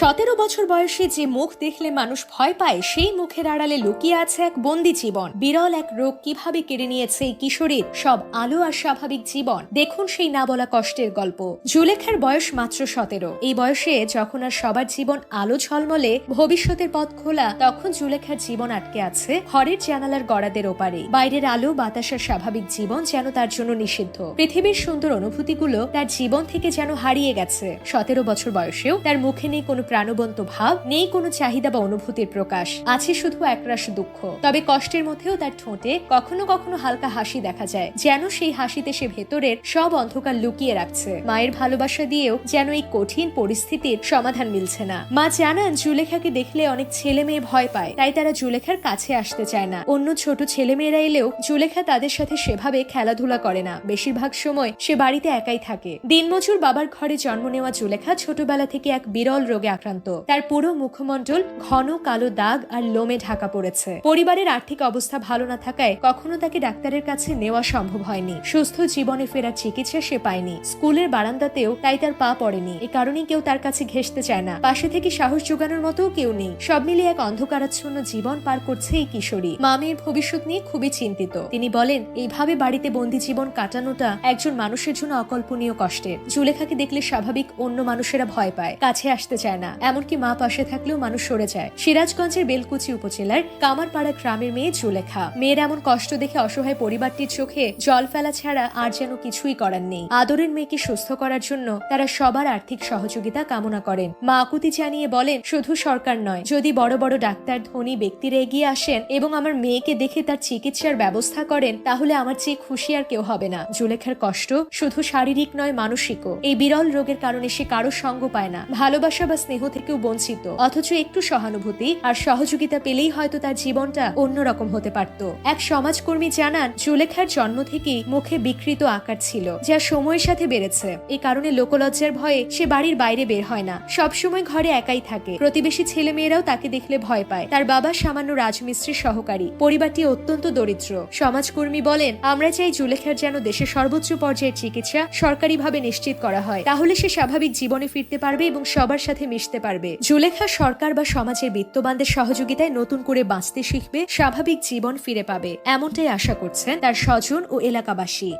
সতেরো বছর বয়সে যে মুখ দেখলে মানুষ ভয় পায়, সেই মুখের আড়ালে লুকিয়ে আছে এক বন্দি জীবন। বিরল এক রোগ কীভাবে কেড়ে নিয়েছে এই কিশোরীর সব আলো আর স্বাভাবিক জীবন? দেখুন সেই না বলা কষ্টের গল্প। জুলেখার বয়স মাত্র সতেরো। এই বয়সে যখন আর সবার জীবন আলো ঝলমলে, ভবিষ্যতের পথ খোলা, তখন জুলেখার জীবন আটকে আছে ঘরের জানালার গড়াদের ওপারে। বাইরের আলো বাতাসের স্বাভাবিক জীবন যেন তার জন্য নিষিদ্ধ। পৃথিবীর সুন্দর অনুভূতিগুলো তার জীবন থেকে যেন হারিয়ে গেছে। সতেরো বছর বয়সেও তার মুখে নেই কোনো প্রাণবন্ত ভাব নেই কোনো চাহিদা বা অনুভূতির প্রকাশ। আছে শুধু একরাশ দুঃখ। তবে কষ্টের মধ্যেও তার ঠোঁটে কখনো কখনো হালকা হাসি দেখা যায়, যেন সেই হাসিতে সে ভেতরের সব অন্ধকার লুকিয়ে রাখছে। মায়ের ভালোবাসা দিয়েও যেন এই কঠিন পরিস্থিতির সমাধান মিলছে না। মা জানান, জুলেখাকে দেখলে অনেক ছেলে মেয়ে ভয় পায়, তাই তারা জুলেখার কাছে আসতে চায় না। অন্য ছোট ছেলে মেয়েরা এলেও জুলেখা তাদের সাথে সেভাবে খেলাধুলা করে না। বেশিরভাগ সময় সে বাড়িতে একাই থাকে। দিনমজুর বাবার ঘরে জন্ম নেওয়া জুলেখা ছোটবেলা থেকে এক বিরল রোগে আক্রান্ত। তার পুরো মুখমণ্ডল ঘন কালো দাগ আর লোমে ঢাকা পড়েছে। পরিবারের আর্থিক অবস্থা ভালো না থাকায় কখনো তাকে ডাক্তারের কাছে নেওয়া সম্ভব হয়নি। সুস্থ জীবনে ফেরার চিকিৎসা সে পায়নি। স্কুলের বারান্দাতেও তাই তার পা পড়েনি। এ কারণেই কেউ তার কাছে ঘেসতে চায় না। পাশে থেকে সাহস জোগানোর মতো কেউ নেই। সব মিলিয়ে এক অন্ধকারাচ্ছন্ন জীবন পার করছে এই কিশোরী। মা মেয়ের ভবিষ্যৎ নিয়ে খুবই চিন্তিত। তিনি বলেন, এইভাবে বাড়িতে বন্দি জীবন কাটানোটা একজন মানুষের জন্য অকল্পনীয় কষ্টের। জুলেখাকে দেখলে স্বাভাবিক অন্য মানুষেরা ভয় পায়। কাছে আসতে চায় না। এমনকি মা পাশে থাকলেও মানুষ সরে যায়। সিরাজগঞ্জের বেলকুচি উপজেলার কামারপাড়া গ্রামের মেয়ে জুলেখা। মেয়ের এমন কষ্ট দেখে অসহায় পরিবারটির চোখে জল ফেলা ছাড়া আর যেন কিছুই করার নেই। আদরের মেয়েকে সুস্থ করার জন্য তারা সবার আর্থিক সহযোগিতা কামনা করেন। মা আকুতি জানিয়ে বলেন, শুধু সরকার নয়, যদি বড় বড় ডাক্তার, ধনী ব্যক্তিরা এগিয়ে আসেন এবং আমার মেয়েকে দেখে তার চিকিৎসার ব্যবস্থা করেন, তাহলে আমার চেয়ে খুশি আর কেউ হবে না। জুলেখার কষ্ট শুধু শারীরিক নয়, মানসিকও। এই বিরল রোগের কারণে সে কারও সঙ্গ পায় না। ভালোবাসা বা স্নেহ থেকেও বঞ্চিত। অথচ একটু সহানুভূতি আর সহযোগিতা পেলেই হয়তো তার জীবনটা অন্যরকম হতে পারত। এক সমাজকর্মী জানান, জুলেখার জন্ম থেকেই মুখে বিকৃত আকার ছিল, যা সময়ের সাথে বেড়েছে। এই কারণে লোকলজ্জার ভয়ে সে বাড়ির বাইরে বের হয় না। সবসময় ঘরে একাই থাকে। প্রতিবেশী ছেলে মেয়েরাও তাকে দেখলে ভয় পায়। তার বাবা সামান্য রাজমিস্ত্রির সহকারী। পরিবারটি অত্যন্ত দরিদ্র। সমাজকর্মী বলেন, আমরা চাই জুলেখার যেন দেশের সর্বোচ্চ পর্যায়ের চিকিৎসা সরকারিভাবে নিশ্চিত করা হয়। তাহলে সে স্বাভাবিক জীবনে ফিরতে পারবে এবং সবার সাথে মিশতে পারবে। জুলেখা সরকার বা সমাজের বিত্তবানদের সহযোগিতায় নতুন করে বাঁচতে শিখবে, স্বাভাবিক জীবন ফিরে পাবে, এমনটাই আশা করছেন তার স্বজন ও এলাকাবাসী।